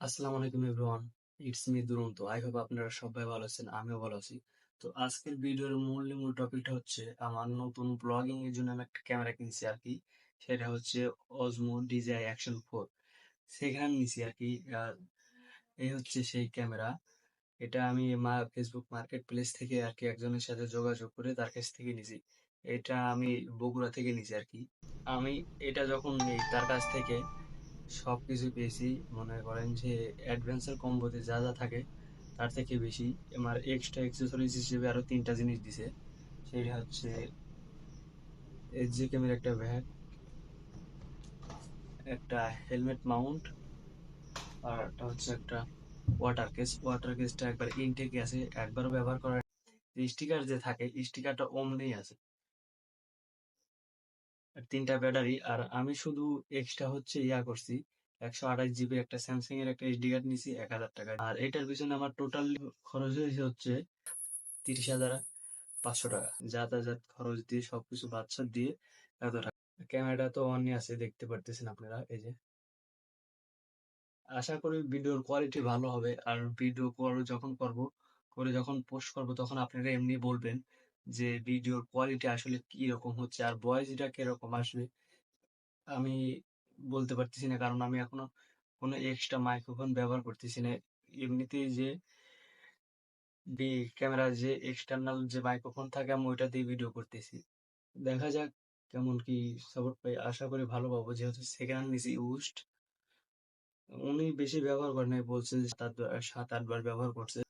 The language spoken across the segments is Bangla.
আসসালামু আলাইকুম everyone, it's me Duranta. I hope আপনারা সবাই ভালো আছেন, আমিও ভালো আছি। তো আজকের ভিডিওর মূল মূল টপিকটা হচ্ছে আমার নতুন ব্লগিং এর জন্য আমি একটা ক্যামেরা কিনছি আর কি। সেটা হচ্ছে অজমো ডিজাই অ্যাকশন ফোর সেখানে নিছি আর কি এই হচ্ছে সেই ক্যামেরা। এটা আমি মা ফেসবুক মার্কেট প্লেস থেকে আর কি একজনের সাথে যোগাযোগ করে তার কাছ থেকে নিছি। এটা আমি বগুড়া থেকে নিছি আর কি। আমি এটা যখন নিই তার কাছ থেকে সবকিছু পেয়েছি মনে করেন যে অ্যাডভেঞ্চার কম্বোতে যা যা থাকে, তার থেকে বেশি। আমার এক্সট্রা অ্যাক্সেসরিজ হিসেবে আরও তিনটা জিনিস দিছে। সেটা হচ্ছে এইচজি ক্যামের একটা ব্যাগ একটা হেলমেট মাউন্ট আর একটা হচ্ছে একটা ওয়াটার কেস ওয়াটার কেসটা একবার ইনটেকে আছে, একবারও ব্যবহার করার স্টিকার যে থাকে স্টিকারটা অমনেই আছে। তিনটা ব্যাটারি আর আমি শুধু এক্সট্রা হচ্ছে ইয়া করছি, একশো আঠাশ জিবি একটা স্যামসাং এর একটা এইচডি কার্ড নিছি এক হাজার টাকা আর এটার পিছনে আমার টোটাল খরচ হয়েছে হচ্ছে তিরিশ হাজার পাঁচশো টাকা। যাতায়াত খরচ দিয়ে, সবকিছু বাচ্চা দিয়ে এত টাকা। ক্যামেরাটা তো অনই আছে, দেখতে পারতেছেন আপনারা, এই যে। আশা করি ভিডিওর কোয়ালিটি ভালো হবে। আর ভিডিও যখন করব, করে যখন পোস্ট করব, তখন আপনারা এমনি বলবেন যে ভিডিওর কোয়ালিটি আসলে কি রকম হচ্ছে আর ভয়েসটা কীরকম আসবে আমি বলতে পারতেছি না। কারণ আমি এখনও কোনো এক্সট্রা মাইক্রোফোন ব্যবহার করতেছি না। এমনিতেই যে ক্যামেরার যে এক্সটার্নাল যে মাইক্রোফোন থাকে আমি ওইটা দিয়ে ভিডিও করতেছি। দেখা যাক কেমন কি সাপোর্ট পাই। আশা করি ভালো পাবো। যেহেতু সেকেন্ড নিছি উস্ট উনি বেশি ব্যবহার করেন বলছে সাত সাত, আটবার ব্যবহার করছে।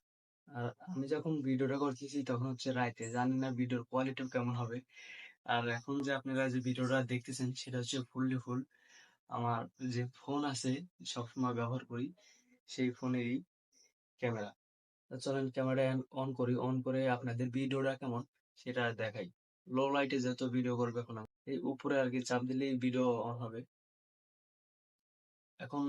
আর আমি যখন ভিডিওটা করতেছি তখন হচ্ছে রাইতে জানি না ভিডিওর কোয়ালিটি কেমন হবে। আর এখন যে আপনারা যে ভিডিওটা দেখতেছেন সেটা হচ্ছে ফুললি ফুল। আমার যে ফোন আছে, সবসময় ব্যবহার করি, সেই ফোনেরই ক্যামেরা চলেন ক্যামেরা অন করি। অন করে আপনাদের ভিডিওটা কেমন সেটা দেখাই। লো লাইটে যত ভিডিও করবে এখন এই উপরে আর কি চাপ দিলেই ভিডিও অন হবে। এখন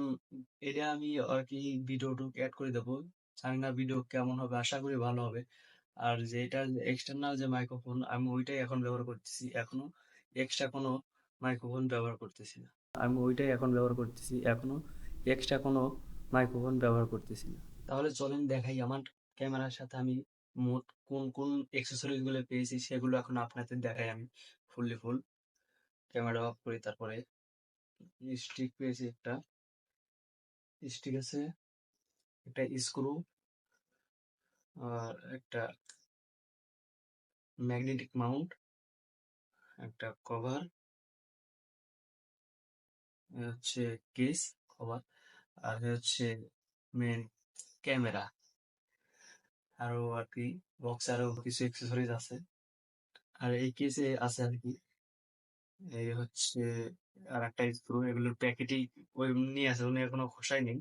এটা আমি আর কি ভিডিওটুক অ্যাড করে দেবো। জানি না ভিডিও কেমন হবে? আশা করি ভালো হবে। আর যে এটা এক্সটার্নাল যে মাইক্রোফোন আমি ওইটাই এখন ব্যবহার করতেছি। এখনও এক্সট্রা কোনো মাইক্রোফোন ব্যবহার করতেছি না। আমি ওইটাই এখন ব্যবহার করতেছি। এখনও এক্সট্রা কোনো মাইক্রোফোন ব্যবহার করতেছি না। তাহলে চলেন দেখাই আমার ক্যামেরার সাথে আমি মোট কোন কোন এক্সেসরিজগুলো পেয়েছি, সেগুলো এখন আপনাদের দেখাই আমি ফুললি ফুল ক্যামেরা অফ করি, তারপরে স্টিক পেয়েছি একটা। স্টিক আছে। একটা স্ক্রু আর একটা ম্যাগনেটিক মাউন্ট একটা কভার হচ্ছে কেস কভার আর হচ্ছে মেন ক্যামেরা আরও আর কি বক্স আরও কিছু এক্সেসরিজ আছে, আর এই কেসে আছে আর কি, এই হচ্ছে আর একটা স্ক্রু এগুলোর প্যাকেটই ওই নিয়ে আছে উনি এখনও খোসাই নেই।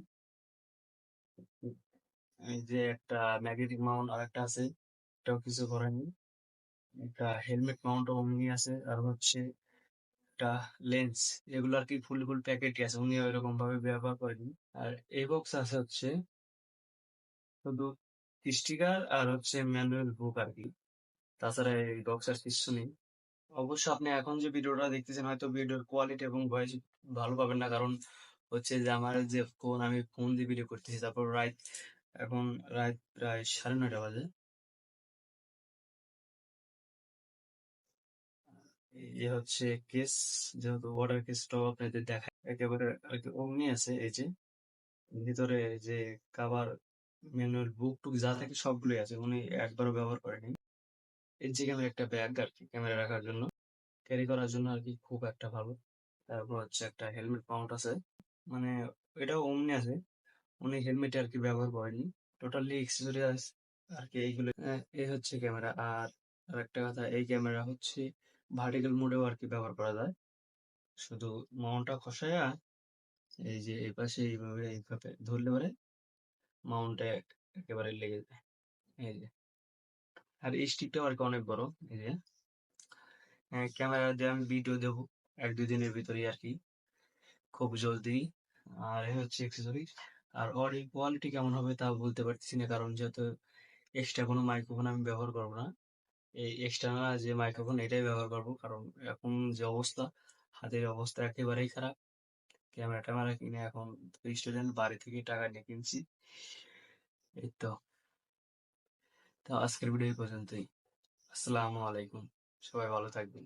এই যে একটা ম্যাগনেটিক মাউন্ট আর একটা আছে, এটাও কিছু করেনি। একটা হেলমেট মাউন্ট অমনি আছে, আর হচ্ছে একটা লেন্স এগুলো আর কি ফুল ফুল প্যাকেটই আছে, উনি ওইরকম ভাবে ব্যবহার করেনি। আর এই বক্স আছে হচ্ছে শুধু স্টিকার আর হচ্ছে ম্যানুয়াল বুক আর কি। তাছাড়া এই বক্সের কিছু নেই। অবশ্য আপনি এখন যে ভিডিওটা দেখতেছেন, হয়তো ভিডিওর কোয়ালিটি এবং ভয়েস ভালো পাবেন না, কারণ হচ্ছে যে আমার যে ফোন আমি ফোন দিয়ে ভিডিও করতেছি। তারপর রাত এখন রাত প্রায় সাড়ে নয়টা বাজে। এই হচ্ছে কেস যেহেতু ওয়াটার কেস কেসটাও আপনাদের দেখায় একেবারে অমনি আছে এই যে। ভিতরে যে কাভার ম্যানুয়াল বুক টুক যা থাকে সবগুলোই আছে। উনি একবারও ব্যবহার করেনি। এর যে ক্যামেরা একটা ব্যাগ আর কি ক্যামেরা রাখার জন্য। ক্যারি করার জন্য আর কি খুব একটা ভালো। তারপর হচ্ছে একটা হেলমেট মাউন্ট আছে। মানে এটাও অমনি আছে। উনি হেলমেট আর কি ব্যবহার করেনি। টোটালি এক্সেসরি আর কি এইগুলো। এই হচ্ছে ক্যামেরা। আর আর একটা কথা, এই ক্যামেরা হচ্ছে ভার্টিক্যাল মোডেও আর কি ব্যবহার করা যায়। শুধু মাউন্টটা খসায়া এই যে এই পাশে এইভাবে এইভাবে ধরলে পরে মাউন্টে একেবারে লেগে যায়। এই যে। আর এই স্টিকটাও আর কি অনেক বড়। এই যে। ক্যামেরা দিয়ে আমি ভিডিও দেবো। এক দুই দিনের ভিতরেই আর কি। খুব জলদি। আর এই হচ্ছে এক্সেসরিজ আর অডিও কোয়ালিটি কেমন হবে তা বলতে পারতেছি না, কারণ যেহেতু এক্সট্রা কোনো মাইক্রোফোন আমি ব্যবহার করব না। এই এক্সটার্নাল যে মাইক্রোফোন এটাই ব্যবহার করব, কারণ এখন যে অবস্থা, হাতের অবস্থা একেবারেই খারাপ। ক্যামেরা ট্যামেরা কিনে এখন স্টুডেন্ট বাড়ি থেকে টাকা নিয়ে কিনছি। এই তো। তো আজকের ভিডিও পর্যন্তই। আসসালামু আলাইকুম। সবাই ভালো থাকবেন।